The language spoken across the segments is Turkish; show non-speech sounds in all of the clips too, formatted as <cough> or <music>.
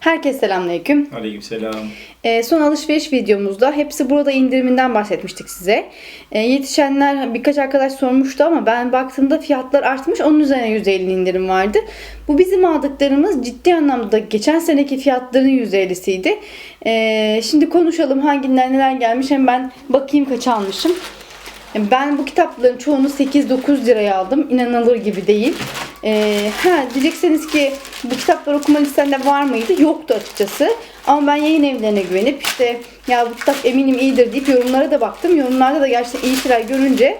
Herkese selamünaleyküm. Aleykümselam. Ee, son alışveriş videomuzda hepsi burada indiriminden bahsetmiştik size. Ee, yetişenler birkaç arkadaş sormuştu ama ben baktığımda fiyatlar artmış. Onun üzerine %50 indirim vardı. Bu bizim aldıklarımız ciddi anlamda geçen seneki fiyatların %50'siydi. Ee, şimdi konuşalım hangiler neler gelmiş. Hem ben bakayım kaç almışım. Ben bu kitapların çoğunu 8-9 liraya aldım. İnanılır gibi değil. Ee, ha diyecekseniz ki bu kitaplar okuma listende var mıydı? Yoktu açıkçası. Ama ben yayın evlerine güvenip işte ya bu kitap eminim iyidir deyip yorumlara da baktım. Yorumlarda da gerçekten iyi şeyler görünce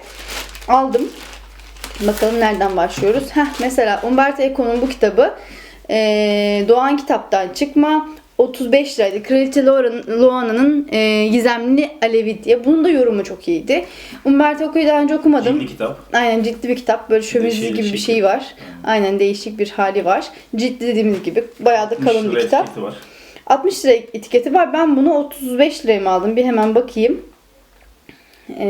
aldım. Bakalım nereden başlıyoruz. Heh, mesela Umberto Eco'nun bu kitabı ee, Doğan kitaptan çıkma 35 liraydı. Kraliçe Loana'nın e, Gizemli Alevi diye. Bunun da yorumu çok iyiydi. Umberto Eco'yu daha önce okumadım. Cildi kitap. Aynen ciddi bir kitap. Böyle şömezi şeyli gibi bir şekli. şey var. Aynen değişik bir hali var. Ciddi dediğimiz gibi. Bayağı da kalın bir kitap. etiketi var. 60 lira etiketi var. Ben bunu 35 liraya mı aldım? Bir hemen bakayım. Ee,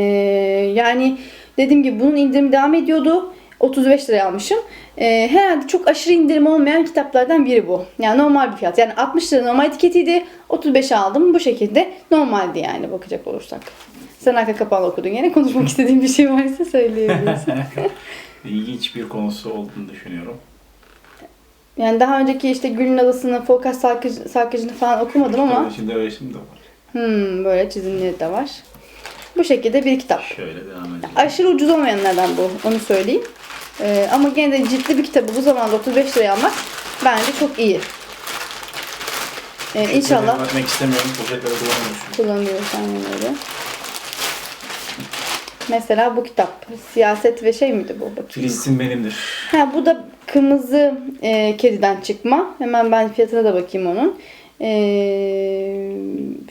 yani dediğim gibi bunun indirimi devam ediyordu. 35 liraya almışım. Ee, herhalde çok aşırı indirim olmayan kitaplardan biri bu. Yani normal bir fiyat. Yani 60 lira normal etiketiydi. 35'e aldım. Bu şekilde normaldi yani bakacak olursak. Sen arka kapağını okudun. Yine konuşmak <laughs> istediğin bir şey varsa söyleyebilirsin. <laughs> İlginç bir konusu olduğunu düşünüyorum. Yani daha önceki işte Gül'ün Adası'nı, Fokas Sarkıcı, Sarkıcı'nı falan okumadım ama içinde öyle resim de var. hmm, böyle çizimleri de var. Bu şekilde bir kitap. Şöyle devam edelim. Aşırı ucuz olmayanlardan bu, onu söyleyeyim. Ee, ama gene de ciddi bir kitabı bu zamanda 35 liraya almak bence çok iyi. Ee, inşallah Vermek istemiyorum. Poşetlere kullanmıyorsun. kullanıyoruz aynen öyle. Mesela bu kitap. Siyaset ve şey miydi bu? Bakayım. Filistin benimdir. Ha bu da kırmızı e, kediden çıkma. Hemen ben fiyatına da bakayım onun. E,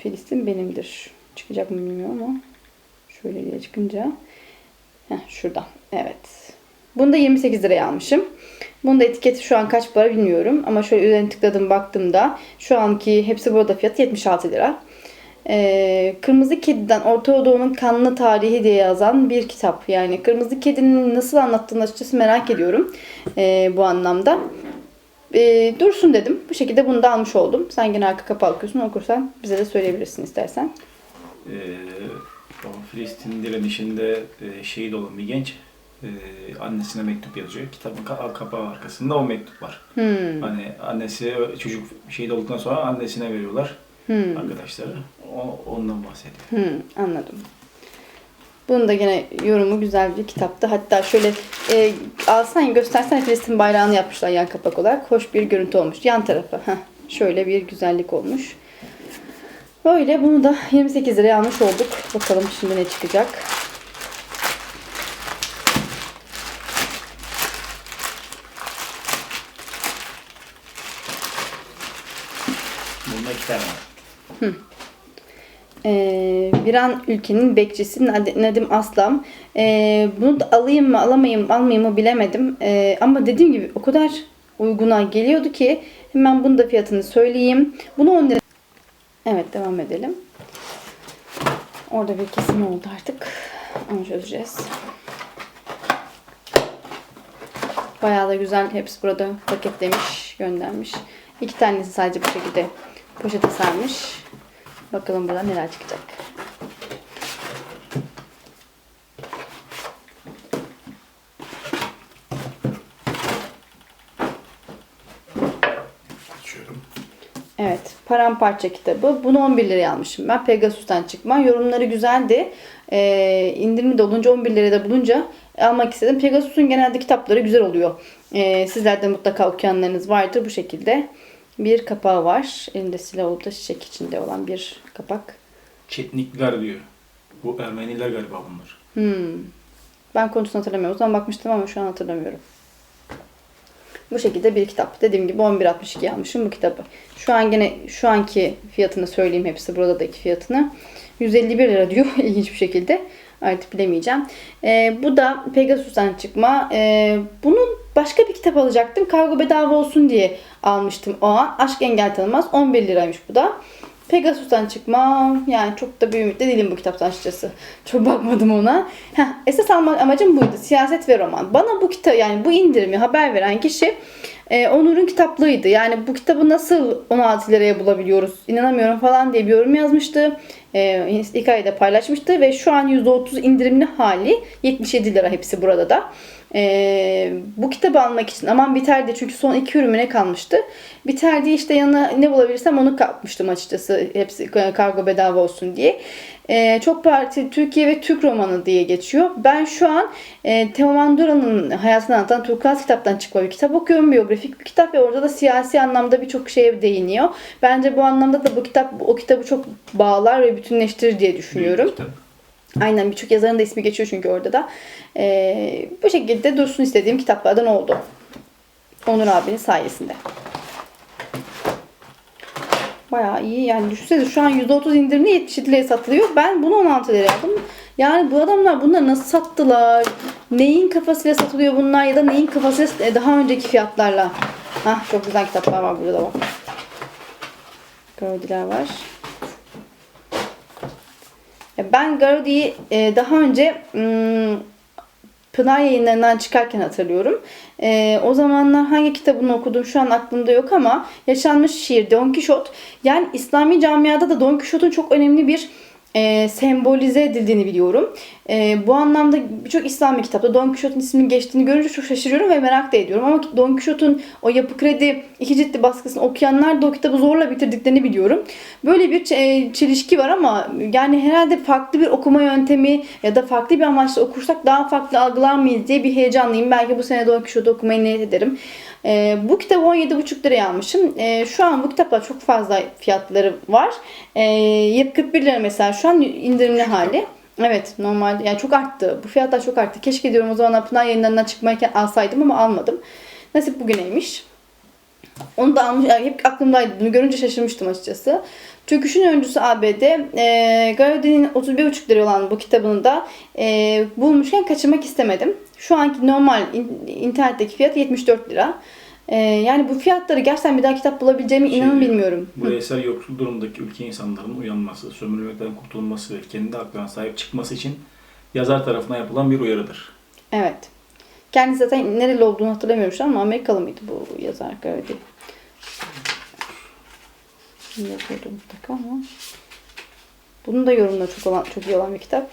Filistin benimdir. Çıkacak mı bilmiyorum ama. Şöyle diye çıkınca. Heh, şurada. Evet. Bunu da 28 liraya almışım. Bunun da etiketi şu an kaç para bilmiyorum. Ama şöyle üzerine tıkladım baktığımda şu anki hepsi burada fiyatı 76 lira. Ee, Kırmızı Kedi'den Orta Doğu'nun kanlı tarihi diye yazan bir kitap. Yani Kırmızı Kedi'nin nasıl anlattığını açıkçası merak ediyorum ee, bu anlamda. Ee, dursun dedim. Bu şekilde bunu da almış oldum. Sen gene arka okuyorsun. Okursan bize de söyleyebilirsin istersen. Ee, o Filistin direnişinde e, şehit olan bir genç e, annesine mektup yazıyor. Kitabın ka- kapağı arkasında o mektup var. Hmm. Hani annesi çocuk şehit olduktan sonra annesine veriyorlar Hmm. arkadaşları. O, ondan bahsediyor. Hmm, anladım. Bunun da gene yorumu güzel bir kitaptı. Hatta şöyle e, alsan göstersen Filistin bayrağını yapmışlar yan kapak olarak. Hoş bir görüntü olmuş. Yan tarafı. Heh, şöyle bir güzellik olmuş. Böyle bunu da 28 liraya almış olduk. Bakalım şimdi ne çıkacak. Bunda iki tane var. Ee, bir an ülkenin bekçisi Nad- Nedim Aslam. Ee, bunu da alayım mı alamayayım almayayım mı bilemedim. Ee, ama dediğim gibi o kadar uyguna geliyordu ki hemen bunu da fiyatını söyleyeyim. Bunu 10 lira. Evet devam edelim. Orada bir kesim oldu artık. Onu çözeceğiz. Bayağı da güzel. Hepsi burada paketlemiş, göndermiş. İki tanesi sadece bu şekilde poşete sarmış. Bakalım burada neler çıkacak. Evet, Paramparça kitabı. Bunu 11 liraya almışım ben. Pegasus'tan çıkma. Yorumları güzeldi. Ee, indirimi de olunca 11 liraya da bulunca almak istedim. Pegasus'un genelde kitapları güzel oluyor. Ee, sizler de mutlaka okuyanlarınız vardır bu şekilde. Bir kapağı var. Elinde silah olup da çiçek içinde olan bir kapak. Çetnikler diyor. Bu Ermeniler galiba bunlar. Hmm. Ben konusunu hatırlamıyorum. O zaman bakmıştım ama şu an hatırlamıyorum. Bu şekilde bir kitap. Dediğim gibi 11.62 almışım bu kitabı. Şu an gene şu anki fiyatını söyleyeyim hepsi buradaki fiyatını. 151 lira diyor <laughs> ilginç bir şekilde. Artık bilemeyeceğim. Ee, bu da Pegasus'tan çıkma. Ee, bunun başka bir kitap alacaktım. Kargo bedava olsun diye almıştım o an. Aşk Engel Tanımaz. 11 liraymış bu da. Pegasus'tan çıkma. Yani çok da bir ümitle değilim bu kitaptan açıkçası. Çok bakmadım ona. Heh, esas alma amacım buydu. Siyaset ve roman. Bana bu kitap yani bu indirimi haber veren kişi e, Onur'un kitaplığıydı. Yani bu kitabı nasıl 16 liraya bulabiliyoruz inanamıyorum falan diye bir yorum yazmıştı. E, hikayede paylaşmıştı ve şu an %30 indirimli hali 77 lira hepsi burada da. E, bu kitabı almak için aman biterdi çünkü son iki ürününe kalmıştı. Biterdi işte yanına ne bulabilirsem onu kapmıştım açıkçası hepsi kargo bedava olsun diye. E, çok parti Türkiye ve Türk romanı diye geçiyor. Ben şu an e, Teoman Duran'ın hayatını anlatan Turkuaz kitaptan çıkma bir kitap okuyorum. Biyografik bir kitap ve orada da siyasi anlamda birçok şeye değiniyor. Bence bu anlamda da bu kitap o kitabı çok bağlar ve bütünleştirir diye düşünüyorum. Büyük kitap. Aynen birçok yazarın da ismi geçiyor çünkü orada da. Ee, bu şekilde dursun istediğim kitaplardan oldu. Onur abinin sayesinde. Bayağı iyi yani düşünsene şu an %30 indirimli 77 liraya satılıyor. Ben bunu 16 liraya aldım. Yani bu adamlar bunları nasıl sattılar? Neyin kafasıyla satılıyor bunlar ya da neyin kafasıyla e, daha önceki fiyatlarla? Hah çok güzel kitaplar var burada bak. Gördüler var. Ben Garudi'yi e, daha önce Pınar yayınlarından çıkarken hatırlıyorum. E, o zamanlar hangi kitabını okudum şu an aklımda yok ama yaşanmış şiir Don Quixote. Yani İslami camiada da Don Quixote'un çok önemli bir e, sembolize edildiğini biliyorum. E, bu anlamda birçok İslami kitapta Don Quixote'un isminin geçtiğini görünce çok şaşırıyorum ve merak da ediyorum. Ama Don Quixote'un o yapı kredi iki ciltli baskısını okuyanlar da o kitabı zorla bitirdiklerini biliyorum. Böyle bir ç- çelişki var ama yani herhalde farklı bir okuma yöntemi ya da farklı bir amaçla okursak daha farklı algılar mıyız diye bir heyecanlıyım. Belki bu sene Don Quixote okumayı niyet ederim. Ee, bu kitabı 17,5 liraya almışım. Ee, şu an bu kitaplar çok fazla fiyatları var. Ee, 41 lira mesela şu an indirimli hali. Evet normal yani çok arttı. Bu fiyatlar çok arttı. Keşke diyorum o zamanlar Pınar yayınlarından çıkmayken alsaydım ama almadım. Nasip bugüneymiş. Onu da almış, yani hep aklımdaydı. Bunu görünce şaşırmıştım açıkçası. Türküşün öncüsü ABD. E, Garudi'nin 31,5 lira olan bu kitabını da e, bulmuşken kaçırmak istemedim. Şu anki normal in- internetteki fiyat 74 lira. E, yani bu fiyatları gerçekten bir daha kitap bulabileceğimi Şey, inanın bilmiyorum. Bu eser yoksul durumdaki ülke insanların uyanması, sömürülmekten kurtulması ve kendi haklarına sahip çıkması için yazar tarafından yapılan bir uyarıdır. Evet. Kendisi zaten nereli olduğunu hatırlamıyorum şu an ama Amerikalı mıydı bu yazar Garudi? Yazıyordu mutlaka ama. Bunun da yorumları çok olan çok iyi olan bir kitap.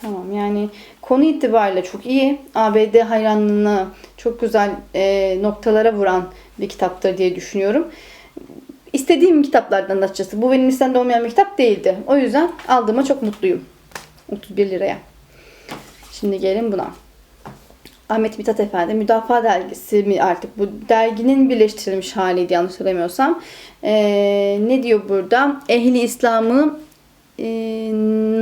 Tamam yani konu itibariyle çok iyi. ABD hayranlığını çok güzel e, noktalara vuran bir kitaptır diye düşünüyorum. İstediğim kitaplardan açıkçası. Bu benim listemde olmayan bir kitap değildi. O yüzden aldığıma çok mutluyum. 31 liraya. Şimdi gelin buna. Ahmet Mithat Efendi Müdafaa Dergisi mi artık bu derginin birleştirilmiş haliydi yanlış hatırlamıyorsam. Ee, ne diyor burada? Ehli İslam'ı e,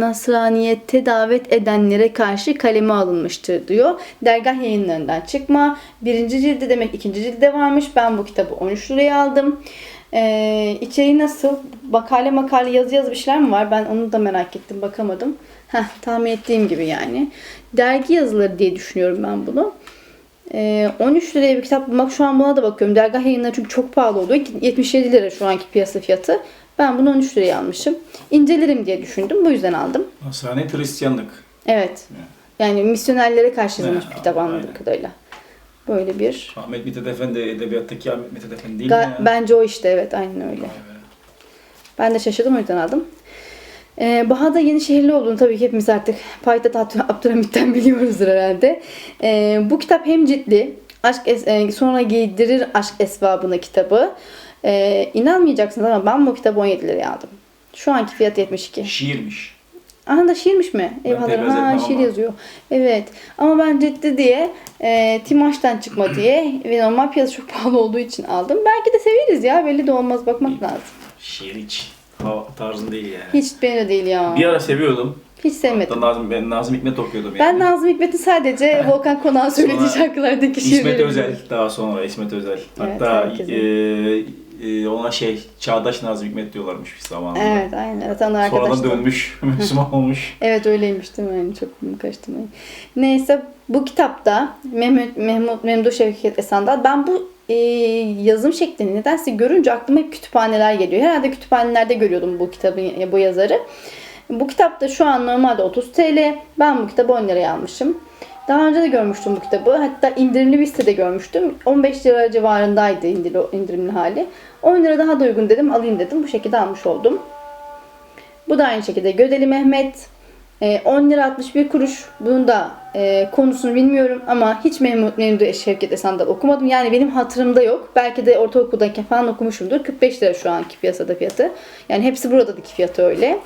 Nasraniyete davet edenlere karşı kaleme alınmıştır diyor. Dergah yayınlarından çıkma. Birinci cildi demek ikinci cilde varmış. Ben bu kitabı 13 liraya aldım. Ee, içeriği nasıl? Makale makale yazı yazı bir şeyler mi var? Ben onu da merak ettim. Bakamadım. Heh, tahmin ettiğim gibi yani. Dergi yazıları diye düşünüyorum ben bunu. Ee, 13 liraya bir kitap bulmak şu an buna da bakıyorum. Dergah yayınları çünkü çok pahalı oluyor. 77 lira şu anki piyasa fiyatı. Ben bunu 13 liraya almışım. İncelerim diye düşündüm. Bu yüzden aldım. Nasrani Hristiyanlık. Evet. Yani misyonerlere karşı yazılmış bir kitap anladığım kadarıyla. Böyle bir... Ahmet Mithat Efendi edebiyattaki Ahmet Mithat Efendi değil Ga- mi ya? bence o işte evet aynen öyle. Vay be. Ben de şaşırdım o yüzden aldım. Ee, Baha'da yeni şehirli olduğunu tabii ki hepimiz artık Abd- Abdülhamit'ten <laughs> biliyoruzdur herhalde. Ee, bu kitap hem ciddi, aşk es- e, sonra giydirir aşk esvabına kitabı. Ee, inanmayacaksınız ama ben bu kitabı 17 liraya aldım. Şu anki fiyat 72. Şiirmiş. Aha da şiirmiş mi? Eyvallah. Ha şiir ama. yazıyor. Evet. Ama ben ciddi diye e, Timaş'tan çıkma diye ve normal piyasa çok pahalı olduğu için aldım. Belki de severiz ya. Belli de olmaz. Bakmak lazım. Şiir hiç hava tarzın değil yani. Hiç benim de değil ya. Bir ara seviyordum. Hiç sevmedim. Hatta Nazım, ben Nazım Hikmet okuyordum yani. Ben Nazım Hikmet'in sadece <laughs> Volkan Konak'ın söylediği şarkılardaki İsmet şiirleri Özel biliyorum. daha sonra İsmet Özel. Hatta herkesin. e, e, ona şey Çağdaş Nazım Hikmet diyorlarmış bir zamanında. Evet aynen. Evet onlar Sonradan arkadaşlar. dönmüş, <laughs> Müslüman olmuş. Evet öyleymiş değil mi? Yani çok karıştırmayın. Neyse bu kitapta Mehmet, Mehmet Memduh Şevket Esan'da ben bu e, yazım şeklini nedense görünce aklıma hep kütüphaneler geliyor. Herhalde kütüphanelerde görüyordum bu kitabı, bu yazarı. Bu kitapta şu an normalde 30 TL. Ben bu kitabı 10 liraya almışım. Daha önce de görmüştüm bu kitabı. Hatta indirimli bir sitede görmüştüm. 15 lira civarındaydı indir- indirimli hali. 10 lira daha da uygun dedim alayım dedim. Bu şekilde almış oldum. Bu da aynı şekilde Gödeli Mehmet. e, 10 lira 61 kuruş. Bunun da e, konusunu bilmiyorum ama hiç Memdu Şevket Esan'da okumadım. Yani benim hatırımda yok. Belki de ortaokuldayken falan okumuşumdur. 45 lira şu anki piyasada fiyatı. Yani hepsi buradaki fiyatı öyle.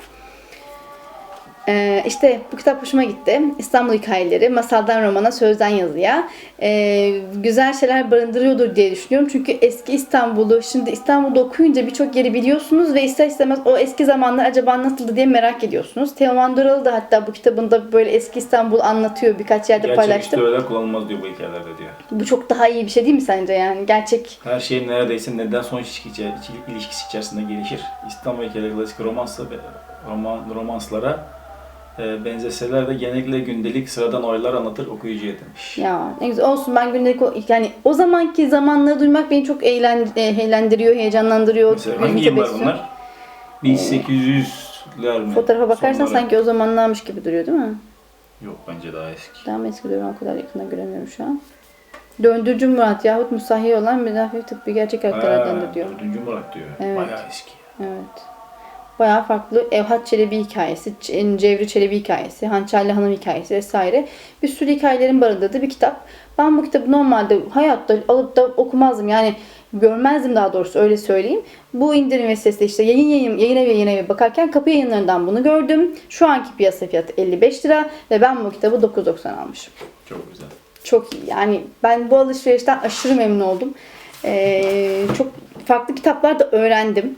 Ee, işte bu kitap hoşuma gitti. İstanbul hikayeleri, masaldan romana, sözden yazıya ee, güzel şeyler barındırıyordur diye düşünüyorum. Çünkü eski İstanbul'u, şimdi İstanbul'da okuyunca birçok yeri biliyorsunuz ve ister istemez o eski zamanlar acaba nasıldı diye merak ediyorsunuz. Teoman Duralı da hatta bu kitabında böyle eski İstanbul anlatıyor. Birkaç yerde Gerçek paylaştım. historiler kullanılmaz diyor bu hikayelerde diyor. Bu çok daha iyi bir şey değil mi sence yani? Gerçek Her şey neredeyse neden sonuç ilişkisi, içe- ilişkisi içerisinde gelişir. İstanbul hikayeleri klasik romansa, roman, romanslara benzeseler de genellikle gündelik sıradan olaylar anlatır okuyucuya demiş. Ya ne güzel olsun ben gündelik o- yani o zamanki zamanları duymak beni çok eğlen, e, eğlendiriyor, heyecanlandırıyor. Mesela gözümü hangi yıllar bunlar? 1800'ler mi? Fotoğrafa bakarsan Sonları. sanki o zamanlarmış gibi duruyor değil mi? Yok bence daha eski. Daha mı eski duruyor o kadar yakından göremiyorum şu an. Döndürücü Murat yahut Musahi olan müdafi tıbbi gerçek karakterlerdendir diyor. Dördüncü Murat diyor. Evet. Bayağı eski. Evet. Bayağı farklı Evhat Çelebi hikayesi, Cevri Çelebi hikayesi, Hançerli Hanım hikayesi vesaire bir sürü hikayelerin barındırdığı bir kitap. Ben bu kitabı normalde hayatta alıp da okumazdım. Yani görmezdim daha doğrusu öyle söyleyeyim. Bu indirim vesilesiyle işte yayın yayın yayın evi yayın evi bakarken kapı yayınlarından bunu gördüm. Şu anki piyasa fiyatı 55 lira ve ben bu kitabı 9.90 almışım. Çok güzel. Çok iyi. Yani ben bu alışverişten aşırı memnun oldum. Ee, çok farklı kitaplar da öğrendim.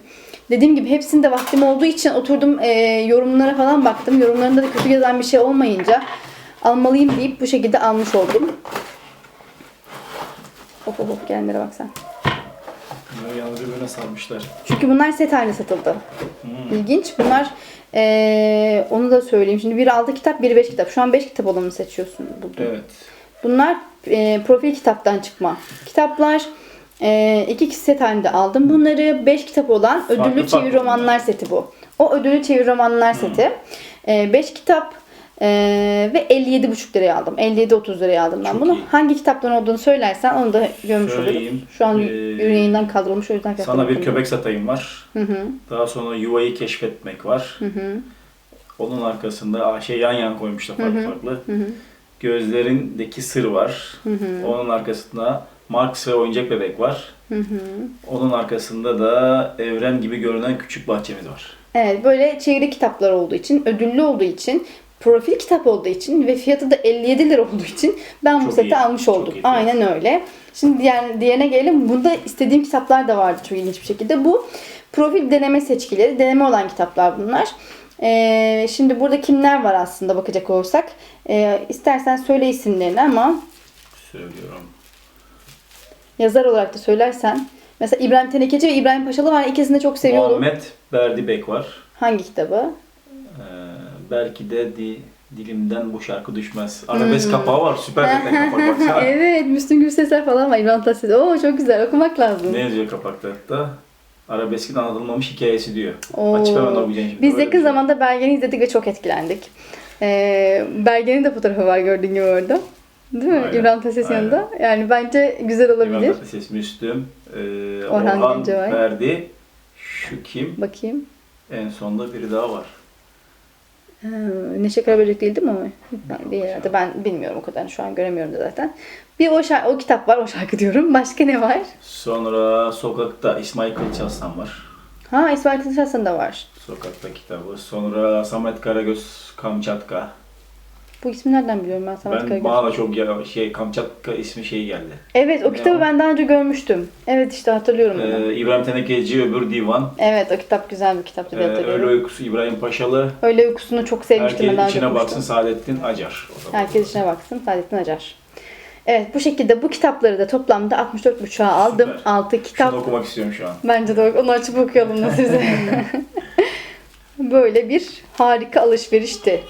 Dediğim gibi hepsinde vaktim olduğu için oturdum e, yorumlara falan baktım. Yorumlarında da kötü yazan bir şey olmayınca almalıyım deyip bu şekilde almış oldum. Hop hop hop gelenlere bak sen. Bunları yalnız birbirine sarmışlar. Çünkü bunlar set halinde satıldı. Hmm. İlginç. Bunlar e, onu da söyleyeyim. Şimdi biri 6 kitap, biri 5 kitap. Şu an 5 kitap olanı seçiyorsun. Buldum. Evet. Bunlar e, profil kitaptan çıkma kitaplar. E, iki kişi set halinde aldım bunları. Beş kitap olan ödüllü Farklı çeviri farklı romanlar seti bu. O ödüllü çeviri romanlar seti. E, beş kitap e, ve 57,5 liraya aldım. 57-30 liraya aldım ben Çok bunu. iyi. Hangi kitaptan olduğunu söylersen onu da görmüş Söyleyeyim. oluruz. Şu an Ee, yayından kaldırılmış o yüzden Sana bir köpek satayım var. Hı hı. Daha sonra yuvayı keşfetmek var. Hı hı. Onun arkasında şey yan yan koymuşlar farklı Hı hı. farklı. Hı hı. Gözlerindeki sır var. Hı hı. Onun arkasında Marx ve oyuncak bebek var. Hı hı. Onun arkasında da evren gibi görünen küçük bahçemiz var. Evet böyle çeviri kitaplar olduğu için, ödüllü olduğu için, profil kitap olduğu için ve fiyatı da 57 lira olduğu için ben bu Çok seti iyi. almış Çok oldum. iyi. Aynen öyle. Şimdi diğer, diğerine gelelim. Bunda istediğim kitaplar da vardı çok ilginç bir şekilde. Bu profil deneme seçkileri. Deneme olan kitaplar bunlar. Ee, şimdi burada kimler var aslında bakacak olursak. Ee, istersen söyle isimlerini ama Söylüyorum. Yazar olarak da söylersen. Mesela İbrahim Tenekeci ve İbrahim Paşalı var. İkisini de çok seviyordum. Muhammed Berdibek var. Hangi kitabı? Ee, belki de di- dilimden bu şarkı düşmez. Arabesk kapağı var. Süper zaten kapak. Hmm. evet, Müslüm Gürsesler falan var. İbrahim Tatlıses. Oo çok güzel. Okumak lazım. Ne yazıyor kapakta hatta? Arabeskin anlatılmamış hikayesi diyor. Oo. Açıp hemen okuyacağım şimdi. Biz yakın şey. zamanda Bergen'i izledik ve çok etkilendik. Ee, Bergen'in de fotoğrafı var gördüğün gibi orada. Değil mi? Aynen, İbrahim Tatlıses aynen. yanında. Yani bence güzel İbrahim olabilir. Tatlıses, Müslüm, e, Orhan Orhan, Gencebay. Verdi, şu kim? Bakayım. En sonda biri daha var. Ee, Neşe Karaböcek değil değil mi o? Yok Değil herhalde. Ben bilmiyorum o kadar. Şu an göremiyorum da zaten. Bir o, şarkı, o kitap var. O şarkı diyorum. Başka ne var? Sonra Sokakta İsmail Kılıç Aslan var. Ha İsmail Kılıçarslan da var. Sokakta kitabı. Sonra Samet Karagöz Kamçatka. Bu ismi nereden biliyorum ben? Samet ben Karagöz. bana da çok ya, şey Kamçatka ismi şey geldi. Evet o kitabı ben daha önce görmüştüm. Evet işte hatırlıyorum onu. Ee, İbrahim Tenekeci öbür divan. Evet o kitap güzel bir kitaptı Ee, diye Öyle hatırlıyorum. Uykusu İbrahim Paşalı. Öyle uykusunu çok sevmiştim ben daha Herkes önce içine okumuştum. baksın Saadettin Acar. O zaman. Herkes içine baksın. Saadettin Acar. Evet bu şekilde bu kitapları da toplamda 64.5'a aldım. Süper. 6 kitap. Şunu okumak istiyorum şu an. Bence de onu açıp okuyalım nasipse. <laughs> <laughs> Böyle bir harika alışverişti.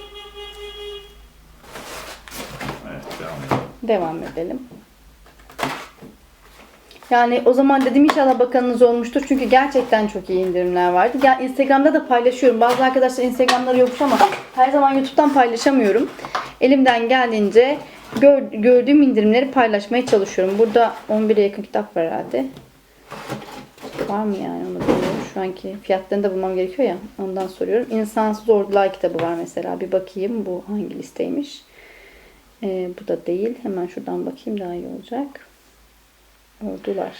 Evet devam edelim. Yani o zaman dedim inşallah bakanınız olmuştur. Çünkü gerçekten çok iyi indirimler vardı. Ya Instagram'da da paylaşıyorum. Bazı arkadaşlar Instagram'ları yokmuş ama her zaman YouTube'dan paylaşamıyorum. Elimden geldiğince gör- gördüğüm indirimleri paylaşmaya çalışıyorum. Burada 11'e yakın kitap var herhalde. Var mı yani onu bilmiyorum. Şu anki fiyatlarını da bulmam gerekiyor ya. Ondan soruyorum. İnsansız Ordular kitabı var mesela. Bir bakayım bu hangi listeymiş. Ee, bu da değil. Hemen şuradan bakayım daha iyi olacak. Ordular.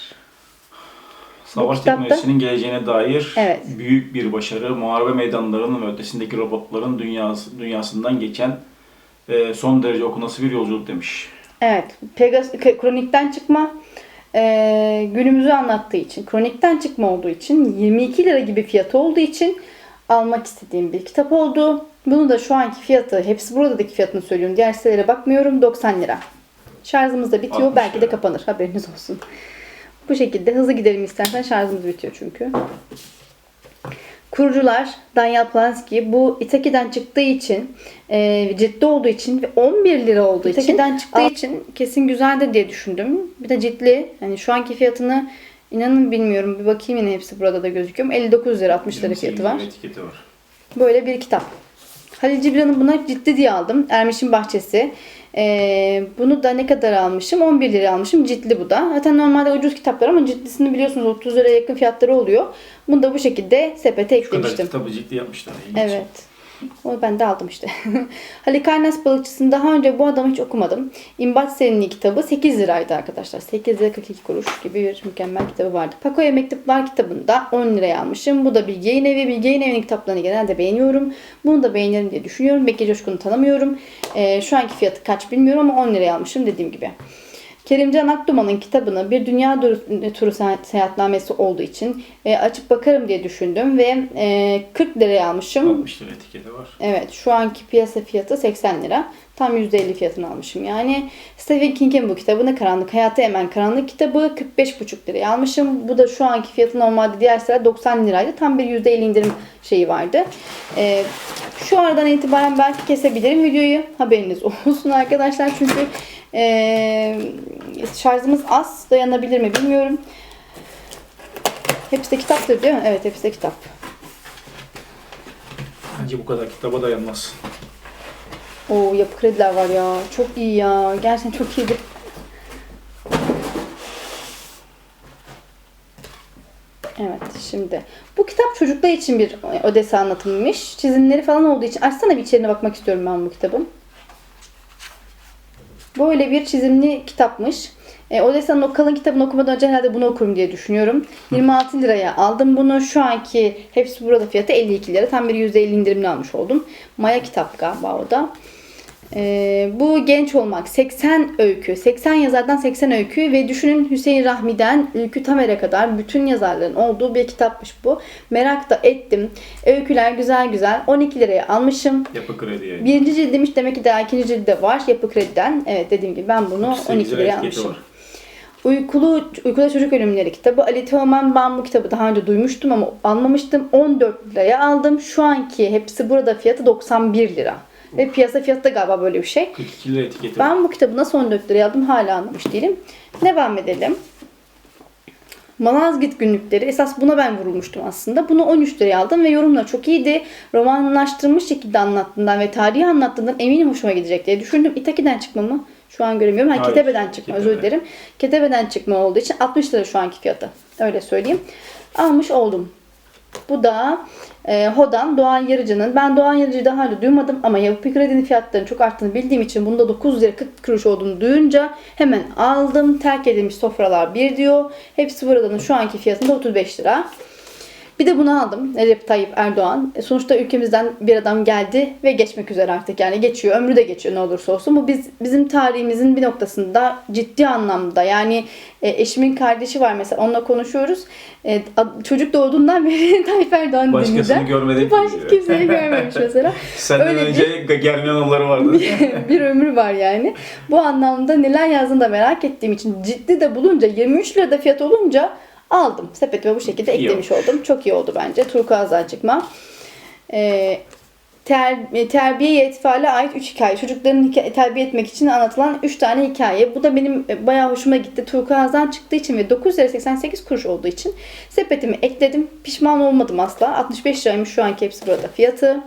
Savaş kitapta- teknolojisinin geleceğine dair Evet. büyük bir başarı, muharebe meydanlarının ve ötesindeki robotların dünyası, dünyasından geçen e, son derece okunası bir yolculuk demiş. Evet. Pegas Kronik'ten çıkma e, günümüzü anlattığı için, Kronik'ten çıkma olduğu için 22 lira gibi fiyatı olduğu için almak istediğim bir kitap oldu. Bunu da şu anki fiyatı, hepsi buradaki fiyatını söylüyorum. Diğer sitelere bakmıyorum. 90 lira. Şarjımız da bitiyor. 60 Belki de kapanır. Haberiniz olsun. Bu şekilde hızlı gidelim istersen. Şarjımız bitiyor çünkü. Kurucular Daniel Polanski bu Itaki'den çıktığı için e, ciddi olduğu için ve 11 lira olduğu için Itaki'den çıktığı için kesin güzeldir diye düşündüm. Bir de ciddi. Yani şu anki fiyatını inanın bilmiyorum. Bir bakayım yine hepsi burada da gözüküyor. mu? 59 lira 60 lira 28 fiyatı var. etiketi var. Böyle bir kitap. Halil Cibran'ın buna ciddi diye aldım. Ermiş'in Bahçesi. Ee, bunu da ne kadar almışım? 11 lira almışım. Ciddi bu da. Zaten normalde ucuz kitaplar ama cidlisini biliyorsunuz 30 liraya yakın fiyatları oluyor. Bunu da bu şekilde sepete Şu kadar eklemiştim. kitabı ciddi yapmışlar. Evet. Onu ben de aldım işte. <laughs> Halil Kaynas Balıkçısı'nı daha önce bu adamı hiç okumadım. İmbat Serinliği kitabı 8 liraydı arkadaşlar. 8 lira 42 kuruş gibi bir mükemmel kitabı vardı. Pako'ya Mektuplar kitabında 10 liraya almışım. Bu da bir yayın evi. Bir yayın evinin kitaplarını genelde beğeniyorum. Bunu da beğenirim diye düşünüyorum. Bekir Coşkun'u tanımıyorum. Ee, şu anki fiyatı kaç bilmiyorum ama 10 liraya almışım dediğim gibi. Kerimcan Akduman'ın kitabını bir dünya turu seyahat- seyahatnamesi olduğu için e, açıp bakarım diye düşündüm ve e, 40 liraya almışım. 60 lira etiketi var. Evet şu anki piyasa fiyatı 80 lira. Tam %50 fiyatını almışım yani. Stephen King'in bu kitabını Karanlık Hayata Emen Karanlık kitabı 45,5 liraya almışım. Bu da şu anki fiyatı normalde diğer sıra 90 liraydı. Tam bir %50 indirim şeyi vardı. Ee, şu aradan itibaren belki kesebilirim videoyu. Haberiniz <laughs> olsun arkadaşlar. Çünkü ee, şarjımız az. Dayanabilir mi bilmiyorum. Hepsi de kitaptır değil mi? Evet hepsi de kitap. Bence bu kadar kitaba dayanmaz. Oo yapı krediler var ya. Çok iyi ya. Gerçekten çok iyiydi. Evet şimdi. Bu kitap çocuklar için bir Odessa anlatımıymış. Çizimleri falan olduğu için. Açsana bir içeriğine bakmak istiyorum ben bu kitabın. Böyle bir çizimli kitapmış. E, Odessa'nın o kalın kitabını okumadan önce herhalde bunu okurum diye düşünüyorum. 26 liraya aldım bunu. Şu anki hepsi burada fiyatı 52 lira. Tam bir %50 indirimli almış oldum. Maya kitap galiba o da. E, bu genç olmak 80 öykü. 80 yazardan 80 öykü ve düşünün Hüseyin Rahmi'den Ülkü Tamer'e kadar bütün yazarların olduğu bir kitapmış bu. Merak da ettim. Öyküler güzel güzel. 12 liraya almışım. Yapı kredi yayını. Birinci cildiymiş demek ki daha ikinci cildi de var. Yapı Kredi'den. Evet dediğim gibi ben bunu 38 12 lira liraya almışım. var. Uykulu, Uykulu Çocuk Ölümleri kitabı. Ali Teoman ben bu kitabı daha önce duymuştum ama almamıştım. 14 liraya aldım. Şu anki hepsi burada fiyatı 91 lira. Ve piyasa fiyatı da galiba böyle bir şey. 42 lira etiketi var. Ben bu kitabı nasıl 14 liraya aldım hala anlamış değilim. Devam edelim. Malazgirt günlükleri. Esas buna ben vurulmuştum aslında. Bunu 13 liraya aldım ve yorumlar çok iyiydi. Romanlaştırılmış şekilde anlattığından ve tarihi anlattığından eminim hoşuma gidecek diye düşündüm. İtaki'den çıkma mı? Şu an göremiyorum. Ha, Hayır, Ketebe'den çıkma özür Ketebe. dilerim. Ketebe'den çıkma olduğu için 60 lira şu anki fiyatı. Öyle söyleyeyim. Almış oldum. Bu da e, Hodan Doğan Yarıcı'nın. Ben Doğan Yarıcı'yı daha önce duymadım ama Yapı Kredi'nin fiyatlarının çok arttığını bildiğim için bunda 9 lira 40 kuruş olduğunu duyunca hemen aldım. Terk edilmiş sofralar 1 diyor. Hepsi buradanın şu anki fiyatında 35 lira. Bir de bunu aldım. Recep Tayyip Erdoğan. E, Sonuçta ülkemizden bir adam geldi ve geçmek üzere artık. Yani geçiyor. Ömrü de geçiyor ne olursa olsun. Bu biz bizim tarihimizin bir noktasında ciddi anlamda yani e, eşimin kardeşi var mesela onunla konuşuyoruz. E, çocuk doğduğundan <laughs> beri Tayyip Erdoğan Başkasını görmedim. <laughs> Başka kimseyi görmemiş mesela. <laughs> Senden Öyle önce Germinanoğulları vardı. bir ömrü var yani. Bu anlamda neler yazdığını da merak ettiğim için ciddi de bulunca 23 lirada fiyat olunca aldım. Sepetime bu şekilde İyi eklemiş oldum. Çok iyi oldu bence. Turkuaz'dan çıkma. Ee, ter, e, terbiye etfale ait 3 hikaye. Çocukların hikaye, terbiye etmek için anlatılan 3 tane hikaye. Bu da benim e, bayağı hoşuma gitti. Turkuaz'dan çıktığı için ve 9 lira 88 kuruş olduğu için sepetimi ekledim. Pişman olmadım asla. 65 liraymış şu anki hepsi burada fiyatı.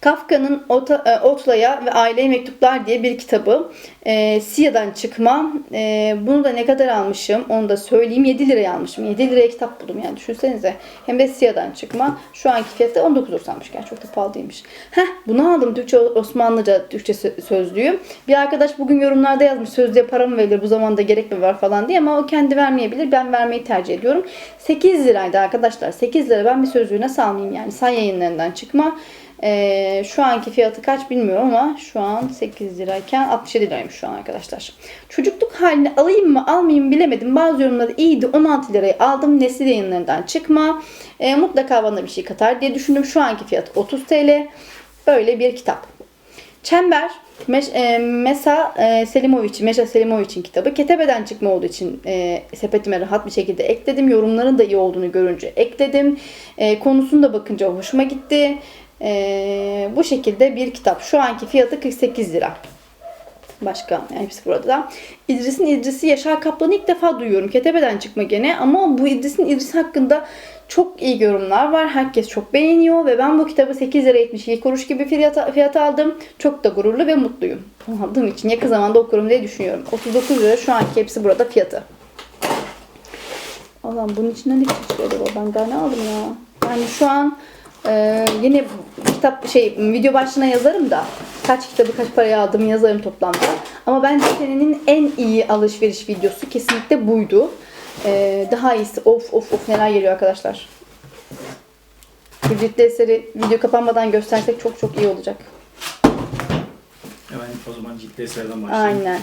Kafka'nın e, Otla'ya ve Aileye Mektuplar diye bir kitabı. E, Siya'dan çıkma. E, bunu da ne kadar almışım onu da söyleyeyim. 7 liraya almışım. 7 liraya kitap buldum yani düşünsenize. Hem de Siya'dan çıkma. Şu anki fiyatı 19.90'mış. Gerçi çok da pahalı değilmiş. Heh bunu aldım. Türkçe Osmanlıca Türkçe sö- sözlüğü. Bir arkadaş bugün yorumlarda yazmış sözlüğe para mı verilir bu zamanda gerek mi var falan diye ama o kendi vermeyebilir. Ben vermeyi tercih ediyorum. 8 liraydı arkadaşlar. 8 lira ben bir sözlüğü nasıl almayayım yani. Say yayınlarından çıkma. Ee, şu anki fiyatı kaç bilmiyorum ama şu an 8 lirayken 67 liraymış şu an arkadaşlar. Çocukluk halini alayım mı almayayım bilemedim. Bazı yorumları iyiydi 16 lirayı aldım. Nesil yayınlarından çıkma. Ee, mutlaka bana bir şey katar diye düşündüm. Şu anki fiyat 30 TL. Böyle bir kitap. Çember Meş, e, Mesa e, Selimovic, Meşa Selimovic'in kitabı. Ketebeden çıkma olduğu için e, sepetime rahat bir şekilde ekledim. Yorumların da iyi olduğunu görünce ekledim. E, konusunu da bakınca hoşuma gitti. E, bu şekilde bir kitap. Şu anki fiyatı 48 lira. Başka yani hepsi burada da. İdris'in İdris'i Yaşar Kaplan'ı ilk defa duyuyorum. Ketebeden çıkma gene ama bu İdris'in İdris hakkında çok iyi yorumlar var. Herkes çok beğeniyor ve ben bu kitabı 8 lira 72 kuruş gibi fiyata, fiyata aldım. Çok da gururlu ve mutluyum. Aldığım için yakın zamanda okurum diye düşünüyorum. 39 lira şu anki hepsi burada fiyatı. Allah'ım bunun içinden ne çıkıyor acaba? Ben daha ne aldım ya? Yani şu an e, yine kitap şey video başlığına yazarım da kaç kitabı kaç paraya aldım yazarım toplamda. Ama bence senenin en iyi alışveriş videosu kesinlikle buydu. E, daha iyisi of of of neler geliyor arkadaşlar. Ciddi eseri video kapanmadan göstersek çok çok iyi olacak. Hemen o zaman ciddi eserden başlayalım. Aynen.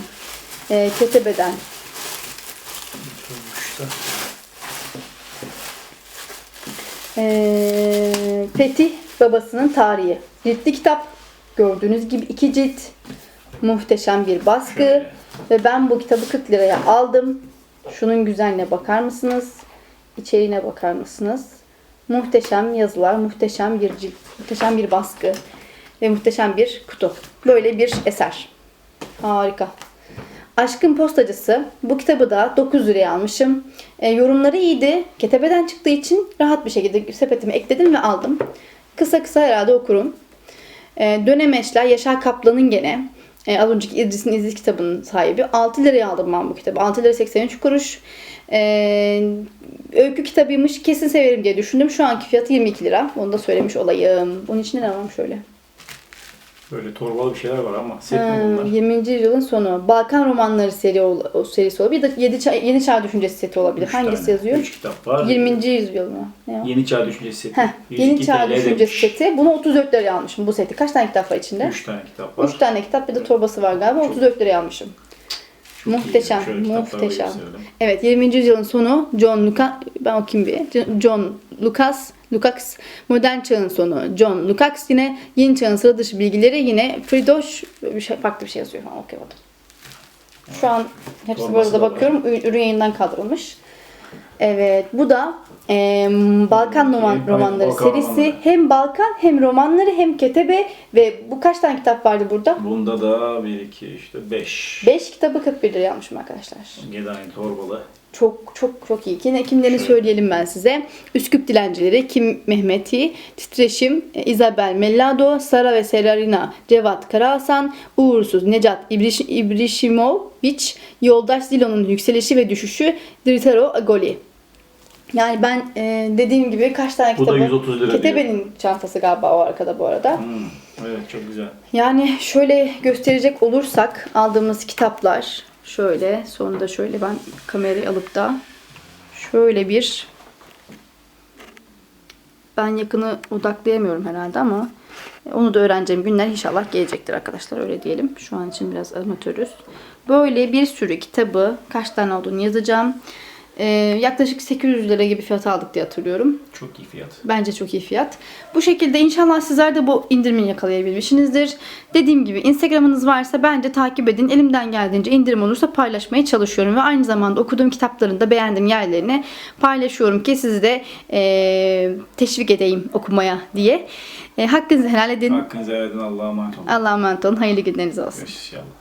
E, Ketebeden. Şurada. Ee, Fetih babasının tarihi. Ciltli kitap. Gördüğünüz gibi iki cilt. Muhteşem bir baskı. Ve ben bu kitabı 40 liraya aldım. Şunun güzelliğine bakar mısınız? İçeriğine bakar mısınız? Muhteşem yazılar, muhteşem bir cilt, muhteşem bir baskı ve muhteşem bir kutu. Böyle bir eser. Harika. Aşkın Postacısı. Bu kitabı da 9 liraya almışım. E, yorumları iyiydi. Ketebeden çıktığı için rahat bir şekilde sepetime ekledim ve aldım. Kısa kısa herhalde okurum. E, Dönemeçler Yaşar Kaplan'ın gene. E, az önceki İdris'in İdris kitabının sahibi. 6 liraya aldım ben bu kitabı. 6 lira 83 kuruş. E, öykü kitabıymış. Kesin severim diye düşündüm. Şu anki fiyatı 22 lira. Onu da söylemiş olayım. Bunun içinde ne şöyle? Böyle torbalı bir şeyler var ama set mi bunlar? 20. yüzyılın sonu. Balkan romanları seri ol, o serisi olabilir. Bir de yedi çağ, Yeni Çağ Düşüncesi seti olabilir. Üç Hangisi tane. yazıyor? Üç kitap var. 20. yüzyıl mı? Ne o? Yeni Çağ Düşüncesi seti. Heh, 102 Yeni Çağ TL Düşüncesi demiş. seti. Bunu 34 liraya almışım bu seti. Kaç tane kitap var içinde? 3 tane kitap var. 3 tane kitap bir de torbası var galiba. 34 liraya almışım. Çok muhteşem, muhteşem. Evet 20. yüzyılın sonu John Lucas ben okuyayım bir. John Lucas Lukács modern çağın sonu. John Lukács yine yeni çağın sıra dışı bilgileri yine Fridoş bir şey, farklı bir şey yazıyor falan okuyamadım. Şu an hepsi var. bakıyorum. Ürün yayından kaldırılmış. Evet bu da e, Balkan roman, romanları Balkan serisi. romanları. Hem Balkan hem romanları hem ketebe ve bu kaç tane kitap vardı burada? Bunda da 1, 2, işte 5. 5 kitabı 41 liraya almışım arkadaşlar. Gedayin torbalı. Çok çok çok iyi. Yine kimlerini Şöyle. söyleyelim ben size. Üsküp Dilencileri, Kim Mehmeti, Titreşim, e, Isabel Mellado, Sara ve Serarina, Cevat Karahasan, Uğursuz, Necat İbriş, İbrişimovic, Yoldaş Zilo'nun yükselişi ve düşüşü, Dritaro Agoli. Yani ben e, dediğim gibi kaç tane Bu da kitabı... 130 lira diyor. Ketebe'nin çantası galiba o arkada bu arada. Hmm, evet çok güzel. Yani şöyle gösterecek olursak aldığımız kitaplar şöyle sonunda şöyle ben kamerayı alıp da şöyle bir ben yakını odaklayamıyorum herhalde ama onu da öğreneceğim günler inşallah gelecektir arkadaşlar öyle diyelim. Şu an için biraz amatörüz. Böyle bir sürü kitabı kaç tane olduğunu yazacağım. Ee, yaklaşık 800 lira gibi fiyat aldık diye hatırlıyorum. Çok iyi fiyat. Bence çok iyi fiyat. Bu şekilde inşallah sizler de bu indirimi yakalayabilmişsinizdir. Dediğim gibi Instagram'ınız varsa bence takip edin. Elimden geldiğince indirim olursa paylaşmaya çalışıyorum. Ve aynı zamanda okuduğum kitapların da beğendiğim yerlerini paylaşıyorum ki sizi de eee, teşvik edeyim okumaya diye. E, hakkınızı helal edin. Hakkınızı helal edin Allah'a emanet olun. Allah'a emanet olun. Hayırlı günleriniz olsun. İnşallah.